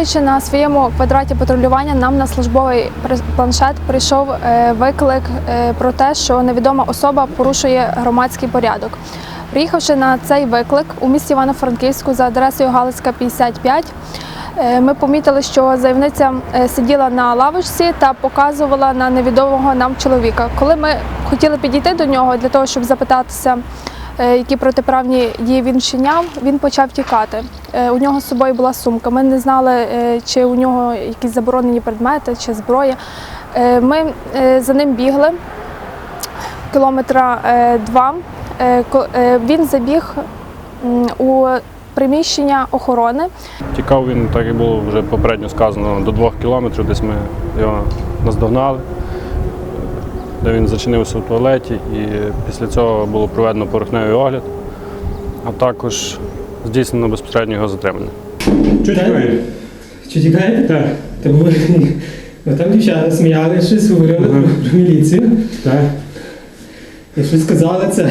Працюючи на своєму квадраті патрулювання, нам на службовий планшет прийшов е, виклик е, про те, що невідома особа порушує громадський порядок. Приїхавши на цей виклик у місті Івано-Франківську за адресою Галицька 55, е, ми помітили, що заявниця сиділа на лавочці та показувала на невідомого нам чоловіка. Коли ми хотіли підійти до нього для того, щоб запитатися, які протиправні дії він вчиняв, він почав тікати. Е, У нього з собою була сумка. Ми не знали, е, чи у нього якісь заборонені предмети чи зброя. Е, Ми е, за ним бігли кілометра е, два. Е, е, Він забіг у приміщення охорони. Тікав він, так як було вже попередньо сказано, до двох кілометрів, десь ми його наздогнали, де він зачинився в туалеті, і після цього було проведено поверхневий огляд, а також здійснено безпосередньо його затримання. Чого тікає? Що тікаєте? Так, Та ну, там дівчата сміяли, щось говорили Ага. про, міліцію. так. І щось сказали це.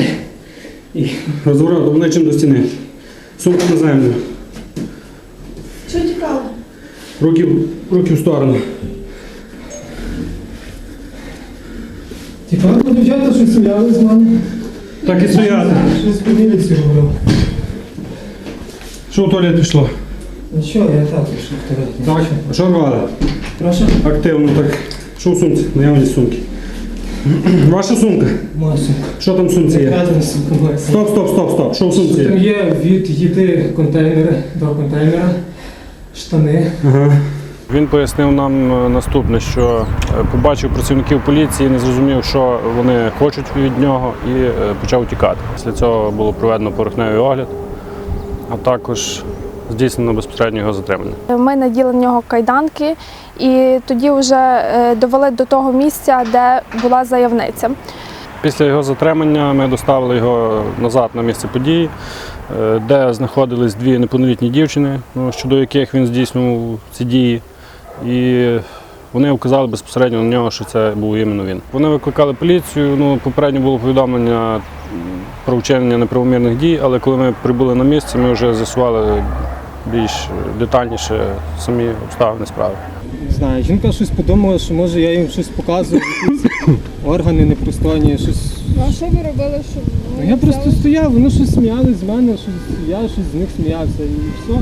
І Розворот, обличчям до стіни. Сумка на землю. Що тікали? Руки, руки в сторону. Типа, ну, дівчата щось сміяли з мене. Так і стояти. Щось міліцію говорили. Що в туалет пішло? Ну що, я так пішов в туалет. Так. А що рвали? Прошу. Активно так. Що в сумці? Наявність сумки. Ваша сумка. Моя сумка. Що там в сумці є? Сумка моя сумка. Стоп, стоп, стоп, стоп. Що в сумці Там є? є від їди контейнери до контейнера, штани. Ага. Він пояснив нам е, наступне, що е, побачив працівників поліції, не зрозумів, що вони хочуть від нього, і е, почав тікати. Після цього було проведено поверхневий огляд, а також здійснено безпосередньо його затримання. Ми наділи на нього кайданки і тоді вже довели до того місця, де була заявниця. Після його затримання ми доставили його назад на місце події, де знаходились дві неповнолітні дівчини, ну, щодо яких він здійснював ці дії. І вони вказали безпосередньо на нього, що це був іменно він. Вони викликали поліцію. Ну, попередньо було повідомлення про вчинення неправомірних дій, але коли ми прибули на місце, ми вже з'ясували більш детальніше самі обставини справи. Не знаю, жінка щось подумала, що може я їм щось показую, якісь органи непристойні, щось. Ну, а що ви робили, щоб Ну, я просто стояв, вони щось сміялись з мене, щось, я щось з них сміявся і все.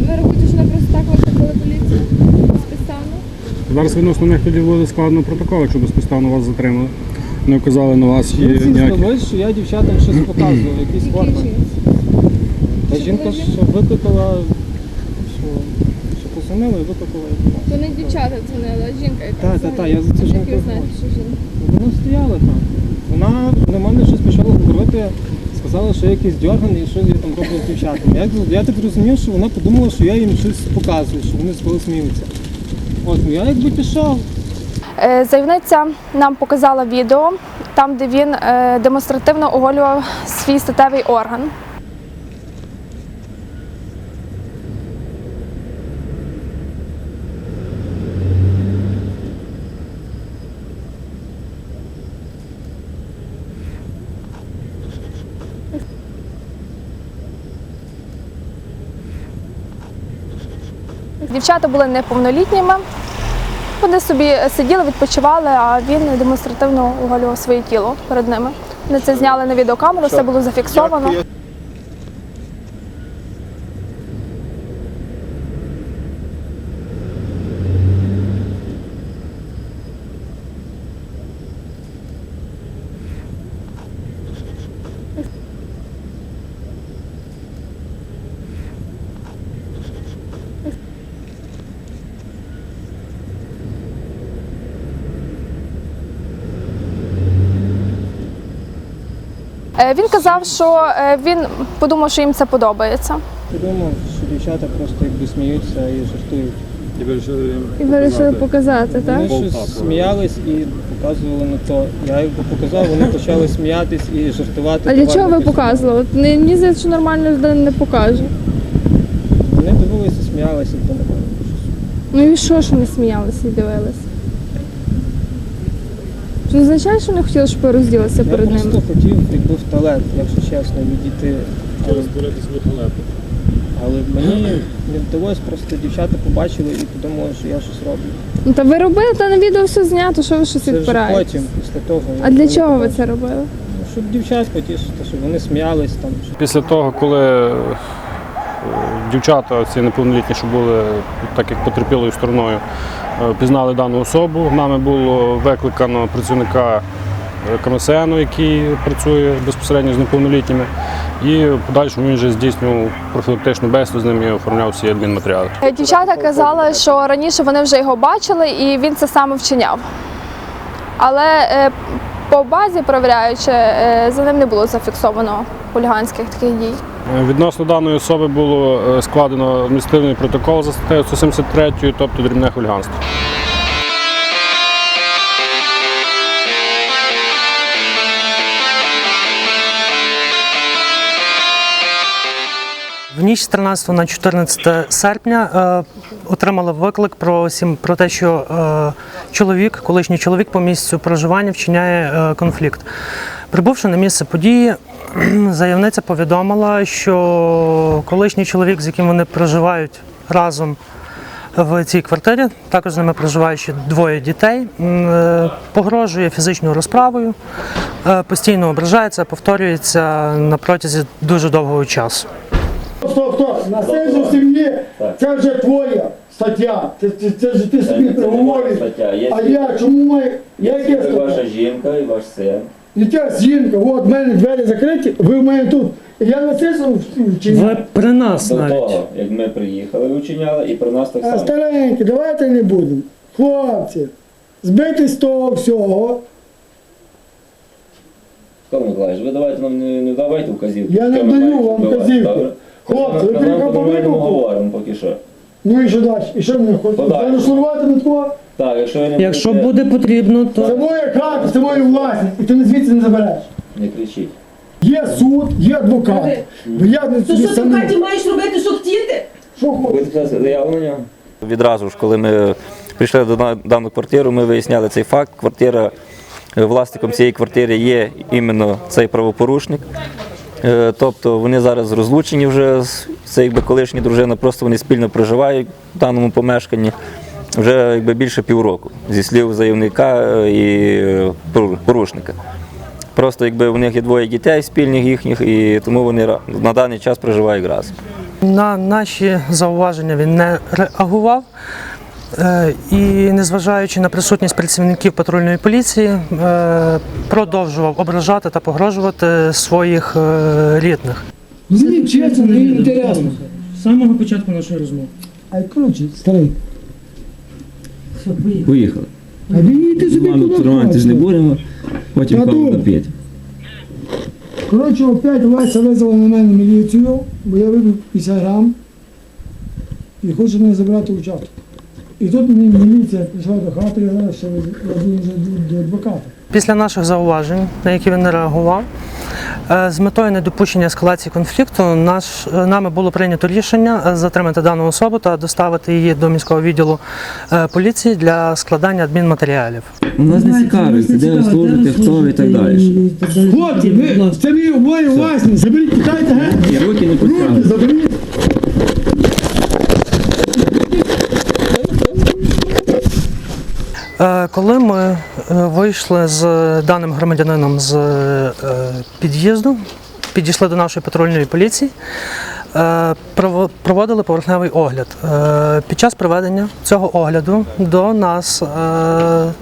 ви рахуєте, що не просто так викликали поліцію? Спеціально? Зараз відносно них тоді буде складено протокол, якщо безпідставно вас затримали. Не вказали на вас і ніякі. що я дівчатам щось показував, якісь жінці? Та жінка що викликала, що, що позвонила і викликала. То не дівчата дзвонили, а жінка яка. Та, та, та, я за жінку що жінка? Вона стояла там. Вона на мене щось почала говорити, сказала, що я якийсь дьорганий і що я там роблю дівчатами. Я, я так розумів, що вона подумала, що я їм щось показую, що вони з кого сміються. От, ну я якби пішов. Е, Заявниця нам показала відео, там, де він е, демонстративно оголював свій статевий орган. Дівчата були неповнолітніми. Вони собі сиділи, відпочивали, а він демонстративно оголював своє тіло перед ними. Вони це зняли на відеокамеру, все було зафіксовано. Він казав, що е, він подумав, що їм це подобається. Подумав, що дівчата просто якби сміються і жартують. І вирішили показати, так? Вони щось сміялись і показували на то. Я якби показав, вони почали сміятись і жартувати. А для чого ви показували? От не- Мені здається, що нормально людина не покаже. Вони дивилися, сміялися, то не. Ну і що ж вони сміялися і дивилися? Це не означає, що вони хотіли, щоб ви розділися Я перед просто ними? хотів, якби в туалет, якщо чесно, відійти. через- Але мені не вдалося, просто дівчата побачили і подумали, що я щось роблю. Ну, Та ви робили, та на відео все знято, що ви щось Це вже відпираєте. потім, після того. А для чого ви це робили? Ну, Щоб дівчат потішити, щоб вони сміялись там. щоб- Після того, коли дівчата, ці неповнолітні, що були так як потерпілою стороною, е, пізнали дану особу, нами було викликано працівника е, КМСН, який працює безпосередньо з неповнолітніми, і в подальшому він вже здійснював профілактичну бесіду з ними і оформляв всі адмінматеріали. Е, Дівчата казали, що раніше вони вже його бачили і він це саме вчиняв. Але по базі, перевіряючи, за ним не було зафіксовано хуліганських таких дій. Е, Відносно даної особи було е, складено адміністративний протокол за статтею 173, тобто дрібне хуліганство. В ніч з 13 на 14 серпня е, отримали виклик про, сім- про те, що е, чоловік, колишній чоловік по місцю проживання вчиняє е, конфлікт. Прибувши на місце події, заявниця повідомила, що колишній чоловік, з яким вони проживають разом в цій квартирі, також з ними проживають ще двоє дітей, е, погрожує фізичною розправою, е, постійно ображається, повторюється на протязі дуже довгого часу. Стоп, стоп, насильство в сім'ї, це вже твоя стаття. Це, це, це ж ти собі Це. Є А я чому маю? Яке ваша жінка і ваш син. Яка жінка, от в мене двері закриті, ви в мене тут. І я насильство вчиняю. при нас До того, як ми приїхали, ви вчиняли, і при нас так А само. старенькі, давайте не будемо. Хлопці, збити з того всього. Микола Миколаївич, ви давайте нам не, не давайте вказівки. Я не що ми даю маємо вам вбивати, вказівки. добре? Хлопці, ви Ми приїхали по ми виклику? говоримо поки що. Ну і що далі? І що мені хочете? Подальше. На такого? Так, якщо не Якщо будете- буде потрібно, то Це моя хата, це моя власність, і ти не звідси не забереш. Не кричіть. Є суд, є адвокат. Я не То собі що ти в самі. хаті маєш робити, що хотіти? Що хочеш? Будете писати заяву на нього? Відразу ж, коли ми прийшли до на- дану квартиру, ми виясняли цей факт. Квартира, е, власником цієї квартири є іменно цей правопорушник. Е, Тобто вони зараз розлучені вже, з- це якби колишня дружина, просто вони спільно проживають в даному помешканні вже якби більше півроку, зі слів заявника е, і е, порушника. Просто якби у них є двоє дітей спільних їхніх, і тому вони на даний час проживають разом. на наші зауваження він не реагував. Е, І незважаючи на присутність працівників патрульної поліції, продовжував ображати та погрожувати своїх рідних. Мені чесно, мені інтересно. З самого початку нашої розмови. Ай, коротше, старий. Поїхали. А йдіть собі Маму куди триматись не будемо, потім каву тут. Коротше, опять Вася визвала на мене міліцію, бо я вибив 50 грам і хоче мене забрати участок. І тут мені міліція прийшла до хати, я зараз ще веду вже до- адвоката. Після наших зауважень, на які він не реагував, з метою недопущення ескалації конфлікту, наш, е, нами було прийнято рішення е, затримати дану особу та доставити її до міського відділу е, поліції для складання адмінматеріалів. У нас не цікавиться, де ви служите, хто ви і так далі. Хлопці, ви це мій обоє власні, заберіть, тікайте, ге? Руки не Руки заберіть. Е, Коли ми е, вийшли з даним громадянином з е, під'їзду, підійшли до нашої патрульної поліції, е, проводили поверхневий огляд. Е, Під час проведення цього огляду до нас е,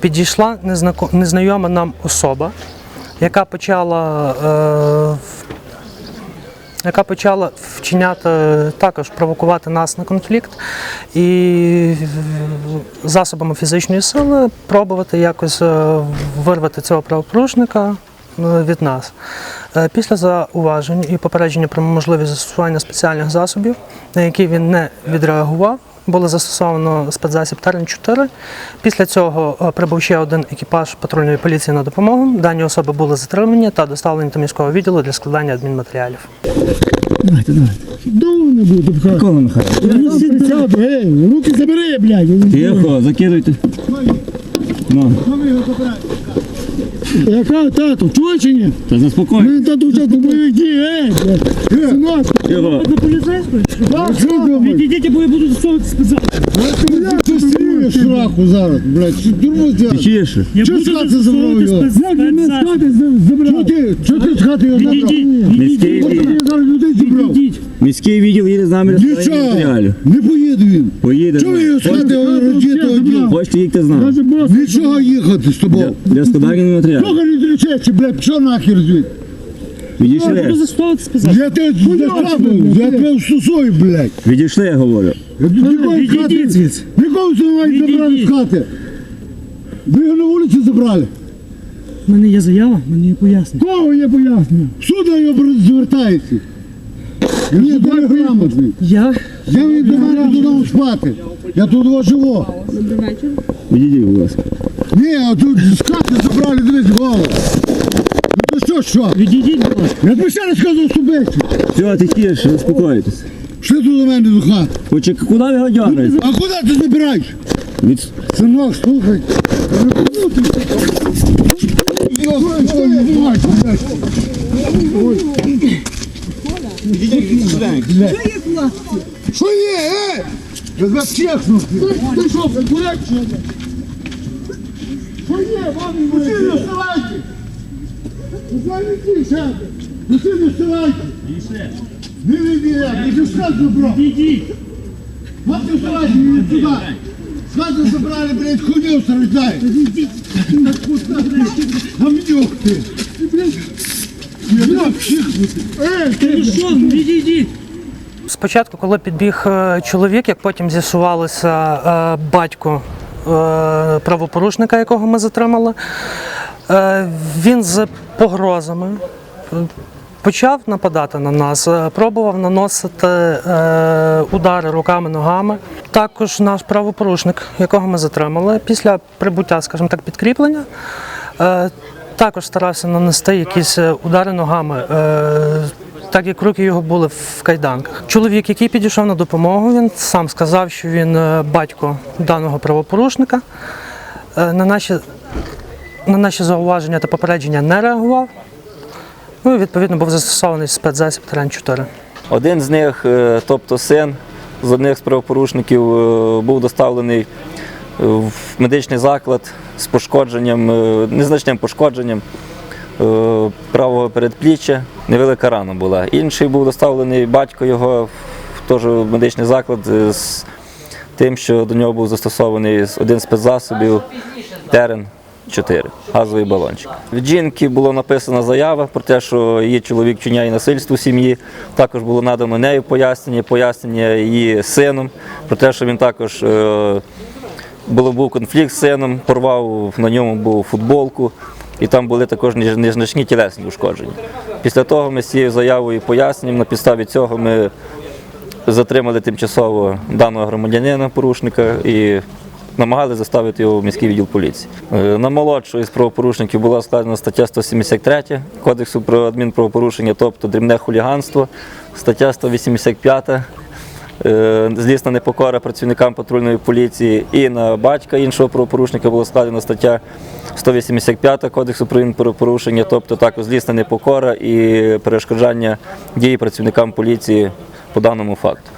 підійшла незнайома нам особа, яка почала е, яка почала вчиняти також провокувати нас на конфлікт і засобами фізичної сили пробувати якось е, вирвати цього правопорушника е, від нас. Е, Після зауважень і попередження про можливість застосування спеціальних засобів, на які він не відреагував, було застосовано спецзасіб Терен 4. Після цього е, прибув ще один екіпаж патрульної поліції на допомогу. Дані особи були затримані та доставлені до міського відділу для складання адмінматеріалів. Давайте, давайте. Довго не. Микола Михайлович. Я не присяду, гей, руки забери, блядь. Тихо, закидуйте. Ну. Ну ви його забирайте. Яка тато, Чого чи ні? Та заспокойся. Ми тату участвував в бойовики, ей, блядь. Синок, Його. так, що думаєш? Відійдіть, бо я буду засовувати спецзал. Ти стріляєш сраку зараз, блядь, що дурно Тихіше. Чого з хати забрав його? Як мене з хати забрав? Чого ти, чого ти з хати його забрав? Міський От відділ, я зараз людей зібрав. міський відділ їде з нами Нічого, матеріалів. не поїде він. Поїде. Чого ви його з хати родіти одів? Хочете їхати з нами. Нічого їхати з тобою. Для складання матеріалів. Чого не кричиш, блядь, що нахер звідти? Відійшли. засовувати спецзал. Я тебе зачапав, я тебе стосую, блядь. Відійшли, я говорю. Нікого з хати, нікого з мають забрали з хати. Ви його на вулиці забрали. У мене є заява, мені є пояснення. Кого є пояснення? Сюди його звертається. Ні, ти не грамотний. Я Я він до мене додому спати. Я тут його живу. Добрий вечір. Відійдіть, будь ласка. Ні, а тут з хати забрали, дивись, голову. Що, що? відійдіть, будь ласка. Я тобі ще не сказав субекцію. Все, тихіше, заспокойтесь. Що тут до мене до хати? Куди ви його дергаєте? А куди ти забираєш? Від... Синок, слухай. Ну ти. Блядь. Що є, е? Я тебе чекну. Ти що, блядь, чи ні? Що є, мамі мої? Не не сяде. Усі не вставайте. Не відійде, я ж сказ забрав. Мати вставайте, не туди. Сказ забрали, блядь, хуйню страждає. Гамнюк психнути. Ей, ти Що, відійдіть. Спочатку, коли підбіг е, чоловік, як потім з'ясувалося е, батько е, правопорушника, якого ми затримали, він з погрозами е, почав нападати на нас, е, пробував наносити е, удари руками, ногами. Також наш правопорушник, якого ми затримали, після прибуття, скажімо так, підкріплення. е, Також старався нанести якісь е, удари ногами, е, так як руки його були в кайданках. Чоловік, який підійшов на допомогу, він сам сказав, що він е, батько даного правопорушника. Е, На наші, на наші зауваження та попередження не реагував. Ну і відповідно був застосований спецзасіб терен 4. Один з них, е, тобто син з одних з правопорушників, е, був доставлений е, в медичний заклад з пошкодженням, незначним пошкодженням правого передпліччя. Невелика рана була. Інший був доставлений батько його в теж медичний заклад з тим, що до нього був застосований один з спецзасобів терен 4, газовий балончик. Від жінки було написана заява про те, що її чоловік чиняє насильство в сім'ї. Також було надано нею пояснення, пояснення її сином про те, що він також е, було, був конфлікт з сином, порвав на ньому був футболку. І там були також незначні тілесні ушкодження. Після того ми з цією заявою поясненням, на підставі цього ми затримали тимчасово даного громадянина, порушника, і намагалися заставити його в міський відділ поліції. Е, На молодшого із правопорушників була складена стаття 173 Кодексу про адмінправопорушення, тобто дрібне хуліганство, стаття 185 е, злісна непокора працівникам патрульної поліції і на батька іншого правопорушника була складена стаття 185 Кодексу про правопорушення, тобто також злісна непокора і перешкоджання дії працівникам поліції по даному факту.